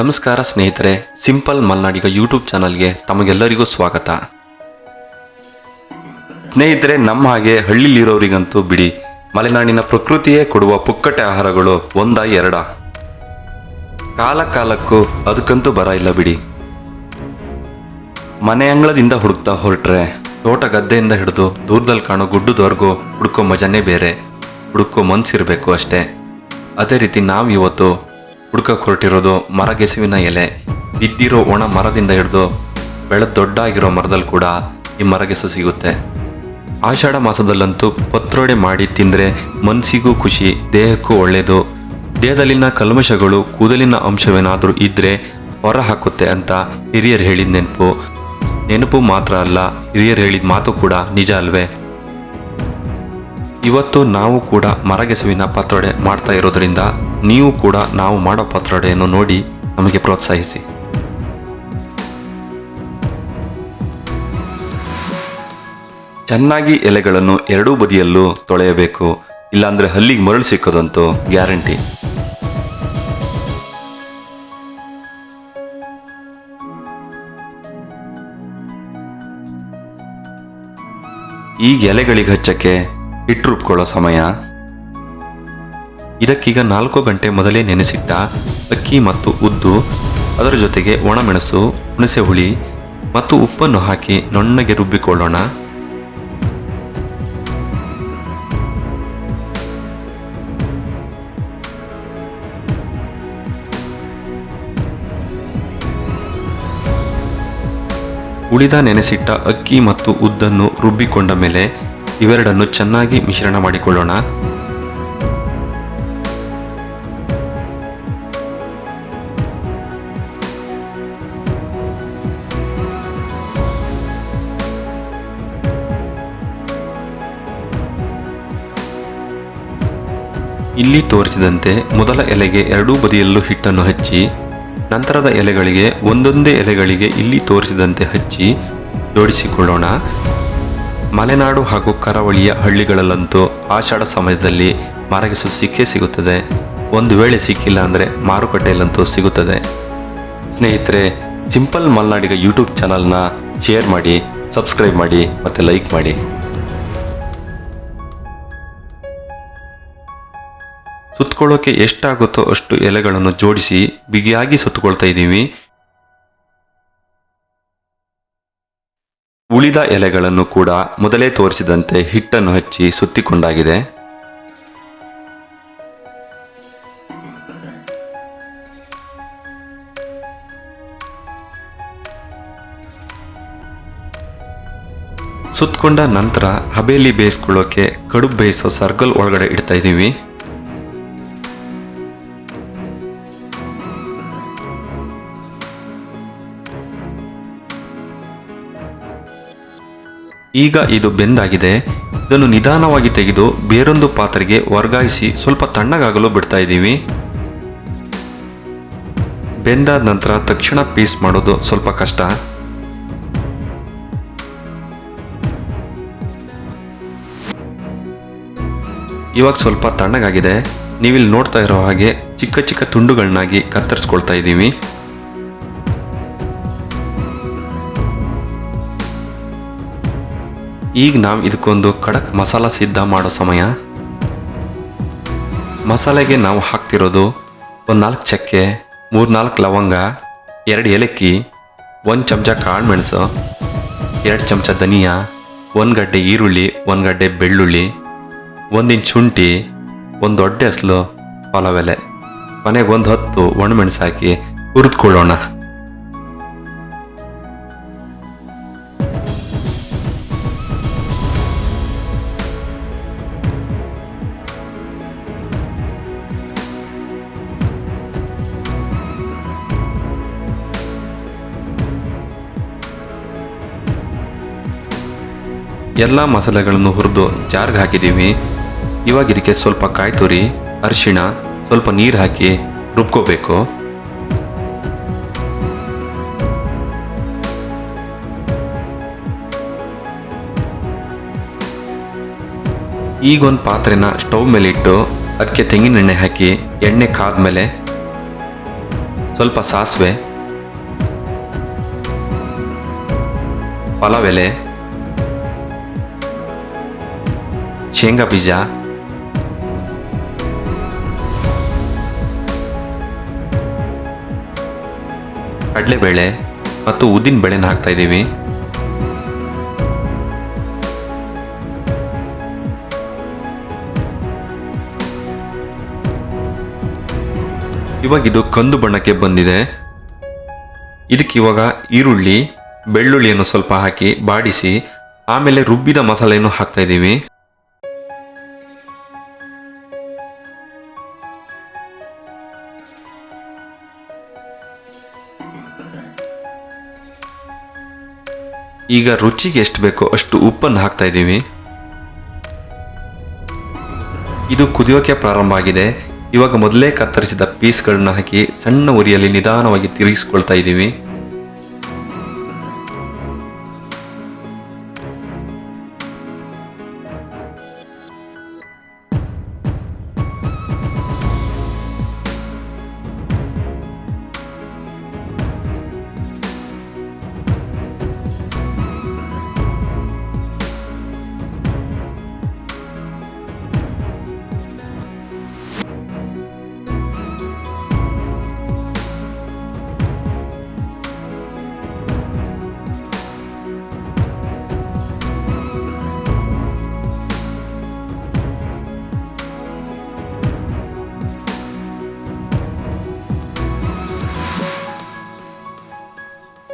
ನಮಸ್ಕಾರ ಸ್ನೇಹಿತರೆ, simple Malnadiga YouTube ಚಾನಲ್ಗೆ ತಮಗೆಲ್ಲರಿಗೂ ಸ್ವಾಗತ. ಸ್ನೇಹಿತರೆ, ನಮ್ಮ ಹಾಗೆ ಹಳ್ಳಿಲಿರೋರಿಗಂತೂ ಬಿಡಿ, ಮಲೆನಾಡಿನ ಪ್ರಕೃತಿಯೇ ಕೊಡುವ ಪುಕ್ಕಟೆ ಆಹಾರಗಳು ಒಂದ ಎರಡ? ಕಾಲ ಕಾಲಕ್ಕೂ ಅದಕ್ಕಂತೂ ಬರ ಇಲ್ಲ ಬಿಡಿ. ಮನೆ ಅಂಗಳದಿಂದ ಹುಡುಕ್ತಾ ಹೊರಟ್ರೆ, ತೋಟ ಗದ್ದೆಯಿಂದ ಹಿಡಿದು ದೂರದಲ್ಲಿ ಕಾಣೋ ಗುಡ್ಡದವರೆಗೂ ಹುಡುಕೋ ಮಜಾನೇ ಬೇರೆ, ಹುಡುಕೋ ಮನ್ಸಿರಬೇಕು ಅಷ್ಟೇ. ಅದೇ ರೀತಿ ನಾವು ಇವತ್ತು ಹುಡುಕಕ್ಕೆ ಹೊರಟಿರೋದು ಮರಗೆಸುವಿನ ಎಲೆ. ಬಿದ್ದಿರೋ ಒಣ ಮರದಿಂದ ಹಿಡಿದು ಬೆಳೆದ ದೊಡ್ಡಾಗಿರೋ ಮರದಲ್ಲಿ ಕೂಡ ಈ ಮರಗೆಸು ಸಿಗುತ್ತೆ. ಆಷಾಢ ಮಾಸದಲ್ಲಂತೂ ಪತ್ರೊಡೆ ಮಾಡಿ ತಿಂದರೆ ಮನಸ್ಸಿಗೂ ಖುಷಿ, ದೇಹಕ್ಕೂ ಒಳ್ಳೆಯದು ದೇಹದಲ್ಲಿನ ಕಲ್ಮಶಗಳು ಕೂದಲಿನ ಅಂಶವೇನಾದರೂ ಇದ್ದರೆ ಹೊರ ಹಾಕುತ್ತೆ ಅಂತ ಹಿರಿಯರು ಹೇಳಿದ ನೆನಪು. ನೆನಪು ಮಾತ್ರ ಅಲ್ಲ, ಹಿರಿಯರು ಹೇಳಿದ ಮಾತು ಕೂಡ ನಿಜ ಅಲ್ವೇ? ಇವತ್ತು ನಾವು ಕೂಡ ಮರಗೆಸುವಿನ ಪತ್ರೊಡೆ ಮಾಡ್ತಾ ಇರೋದ್ರಿಂದ ನೀವು ಕೂಡ ನಾವು ಮಾಡೋ ಪತ್ರೊಡೆಯನ್ನು ನೋಡಿ ನಮಗೆ ಪ್ರೋತ್ಸಾಹಿಸಿ. ಚೆನ್ನಾಗಿ ಎಲೆಗಳನ್ನು ಎರಡೂ ಬದಿಯಲ್ಲೂ ತೊಳೆಯಬೇಕು, ಇಲ್ಲಾಂದರೆ ಹಲ್ಲಿಗೆ ಮರಳು ಸಿಕ್ಕೋದಂತೂ ಗ್ಯಾರಂಟಿ. ಈಗ ಎಲೆಗಳಿಗೆ ಹಚ್ಚಕ್ಕೆ ಹಿಟ್ಟು ರುಬ್ಕೊಳ್ಳೋ ಸಮಯ. ಇದಕ್ಕೀಗ ನಾಲ್ಕು ಗಂಟೆ ಮೊದಲೇ ನೆನೆಸಿಟ್ಟ ಅಕ್ಕಿ ಮತ್ತು ಉದ್ದು, ಅದರ ಜೊತೆಗೆ ಒಣಮೆಣಸು ಹುಣಸೆ ಹುಳಿ ಮತ್ತು ಉಪ್ಪನ್ನು ಹಾಕಿ ನೊಣ್ಣಗೆ ರುಬ್ಬಿಕೊಳ್ಳೋಣ. ಉಳಿದ ನೆನೆಸಿಟ್ಟ ಅಕ್ಕಿ ಮತ್ತು ಉದ್ದನ್ನು ರುಬ್ಬಿಕೊಂಡ ಮೇಲೆ ಇವೆರಡನ್ನು ಚೆನ್ನಾಗಿ ಮಿಶ್ರಣ ಮಾಡಿಕೊಳ್ಳೋಣ. ಇಲ್ಲಿ ತೋರಿಸಿದಂತೆ ಮೊದಲ ಎಲೆಗೆ ಎರಡೂ ಬದಿಯಲ್ಲೂ ಹಿಟ್ಟನ್ನು ಹಚ್ಚಿ, ನಂತರದ ಎಲೆಗಳಿಗೆ ಒಂದೊಂದೇ ಎಲೆಗಳಿಗೆ ಇಲ್ಲಿ ತೋರಿಸಿದಂತೆ ಹಚ್ಚಿ ಜೋಡಿಸಿಕೊಳ್ಳೋಣ. ಮಲೆನಾಡು ಹಾಗೂ ಕರಾವಳಿಯ ಹಳ್ಳಿಗಳಲ್ಲಂತೂ ಆಷಾಢ ಸಮಯದಲ್ಲಿ ಮಾರಗೆಸು ಸಿಕ್ಕೇ ಸಿಗುತ್ತದೆ. ಒಂದು ವೇಳೆ ಸಿಕ್ಕಿಲ್ಲ ಅಂದರೆ ಮಾರುಕಟ್ಟೆಯಲ್ಲಂತೂ ಸಿಗುತ್ತದೆ. ಸ್ನೇಹಿತರೆ, ಸಿಂಪಲ್ ಮಲ್ನಾಡಿಗ ಯೂಟ್ಯೂಬ್ ಚಾನಲ್ನ ಶೇರ್ ಮಾಡಿ, ಸಬ್ಸ್ಕ್ರೈಬ್ ಮಾಡಿ ಮತ್ತು ಲೈಕ್ ಮಾಡಿ. ಸುತ್ತಕೊಳ್ಳೋಕೆ ಎಷ್ಟಾಗುತ್ತೋ ಅಷ್ಟು ಎಲೆಗಳನ್ನು ಜೋಡಿಸಿ ಬಿಗಿಯಾಗಿ ಸುತ್ತಕೊಳ್ತಾ ಇದ್ದೀವಿ. ಉಳಿದ ಎಲೆಗಳನ್ನು ಕೂಡ ಮೊದಲೇ ತೋರಿಸಿದಂತೆ ಹಿಟ್ಟನ್ನು ಹಚ್ಚಿ ಸುತ್ತಿಕೊಂಡಾಗಿದೆ. ಸುತ್ತಕೊಂಡ ನಂತರ ಹಬೇಲಿ ಬೇಯಿಸ್ಕೊಳ್ಳೋಕೆ ಕಡುಬು ಬೇಯಿಸೋ ಸರ್ಕಲ್ ಒಳಗಡೆ ಇಡ್ತಾ ಇದ್ದೀವಿ. ಈಗ ಇದು ಬೆಂದಾಗಿದೆ. ಇದನ್ನು ನಿಧಾನವಾಗಿ ತೆಗೆದು ಬೇರೊಂದು ಪಾತ್ರೆಗೆ ವರ್ಗಾಯಿಸಿ ಸ್ವಲ್ಪ ತಣ್ಣಗಾಗಲು ಬಿಡ್ತಾ ಇದ್ದೀವಿ. ಬೆಂದಾದ ನಂತರ ತಕ್ಷಣ ಪೀಸ್ ಮಾಡೋದು ಸ್ವಲ್ಪ ಕಷ್ಟ. ಇವಾಗ ಸ್ವಲ್ಪ ತಣ್ಣಗಾಗಿದೆ. ನೀವಿಲ್ಲಿ ನೋಡ್ತಾ ಇರೋ ಹಾಗೆ ಚಿಕ್ಕ ಚಿಕ್ಕ ತುಂಡುಗಳನ್ನಾಗಿ ಕತ್ತರಿಸ್ಕೊಳ್ತಾ ಇದ್ದೀವಿ. ಈಗ ನಾವು ಇದಕ್ಕೊಂದು ಖಡಕ್ ಮಸಾಲ ಸಿದ್ಧ ಮಾಡೋ ಸಮಯ. ಮಸಾಲೆಗೆ ನಾವು ಹಾಕ್ತಿರೋದು ಒಂದು ನಾಲ್ಕು ಚಕ್ಕೆ, ಮೂರು ನಾಲ್ಕು ಲವಂಗ, ಎರಡು ಏಲಕ್ಕಿ, ಒಂದು ಚಮಚ ಕಾಳು ಮೆಣಸು, ಎರಡು ಚಮಚ ಧನಿಯಾ, ಒಂದು ಗಡ್ಡೆ ಈರುಳ್ಳಿ, ಒಂದು ಗಡ್ಡೆ ಬೆಳ್ಳುಳ್ಳಿ ಒಂದಿನ ಶುಂಠಿ, ಒಂದು ದೊಡ್ಡ ಹೆಸಲು ಪಲಾವೆಲೆ ಮನೆಗೆ ಒಂದು ಹತ್ತು ಒಣಮೆಣಸು ಹಾಕಿ ಹುರಿದ್ಕೊಳ್ಳೋಣ. ಎಲ್ಲ ಮಸಾಲೆಗಳನ್ನು ಹುರಿದು ಜಾರ್ಗೆ ಹಾಕಿದ್ದೀವಿ ಇವಾಗ ಇದಕ್ಕೆ ಸ್ವಲ್ಪ ಕಾಯಿ ತುರಿ, ಅರಿಶಿಣ, ಸ್ವಲ್ಪ ನೀರು ಹಾಕಿ ರುಬ್ಕೋಬೇಕು. ಈಗ ಒಂದು ಪಾತ್ರೆನ ಸ್ಟವ್ ಮೇಲೆ ಇಟ್ಟು ಅದಕ್ಕೆ ತೆಂಗಿನೆಣ್ಣೆ ಹಾಕಿ ಎಣ್ಣೆ ಕಾದ್ಮೇಲೆ ಸ್ವಲ್ಪ ಸಾಸಿವೆ, ಪಲಾವ್ ಎಲೆ ಶೇಂಗಾ ಬೀಜ. ಕಡಲೆಬೇಳೆ ಮತ್ತು ಉದ್ದಿನ ಬೇಳೆನ ಹಾಕ್ತಾ ಇದ್ದೀವಿ. ಇವಾಗ ಇದು ಕಂದು ಬಣ್ಣಕ್ಕೆ ಬಂದಿದೆ. ಇದಕ್ಕೆ ಇವಾಗ ಈರುಳ್ಳಿ, ಬೆಳ್ಳುಳ್ಳಿಯನ್ನು ಸ್ವಲ್ಪ ಹಾಕಿ ಬಾಡಿಸಿ, ಆಮೇಲೆ ರುಬ್ಬಿದ ಮಸಾಲೆಯನ್ನು ಹಾಕ್ತಾ ಇದ್ದೀವಿ. ಈಗ ರುಚಿಗೆ ಎಷ್ಟು ಬೇಕೋ ಅಷ್ಟು ಉಪ್ಪನ್ನು ಹಾಕ್ತಾ ಇದ್ದೀವಿ. ಇದು ಕುದಿಯೋಕೆ ಪ್ರಾರಂಭ ಆಗಿದೆ. ಇವಾಗ ಮೊದಲೇ ಕತ್ತರಿಸಿದ ಪೀಸ್ಗಳನ್ನ ಹಾಕಿ ಸಣ್ಣ ಉರಿಯಲ್ಲಿ ನಿಧಾನವಾಗಿ ತಿರುಗಿಸ್ಕೊಳ್ತಾ ಇದ್ದೀವಿ.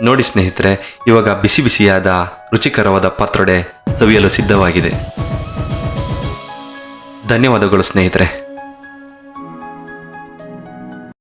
ನೋಡಿ ಸ್ನೇಹಿತರೆ ಇವಾಗ ಬಿಸಿ ಬಿಸಿಯಾದ ರುಚಿಕರವಾದ ಪತ್ರೊಡೆ ಸವಿಯಲು ಸಿದ್ಧವಾಗಿದೆ. ಧನ್ಯವಾದಗಳು ಸ್ನೇಹಿತರೆ.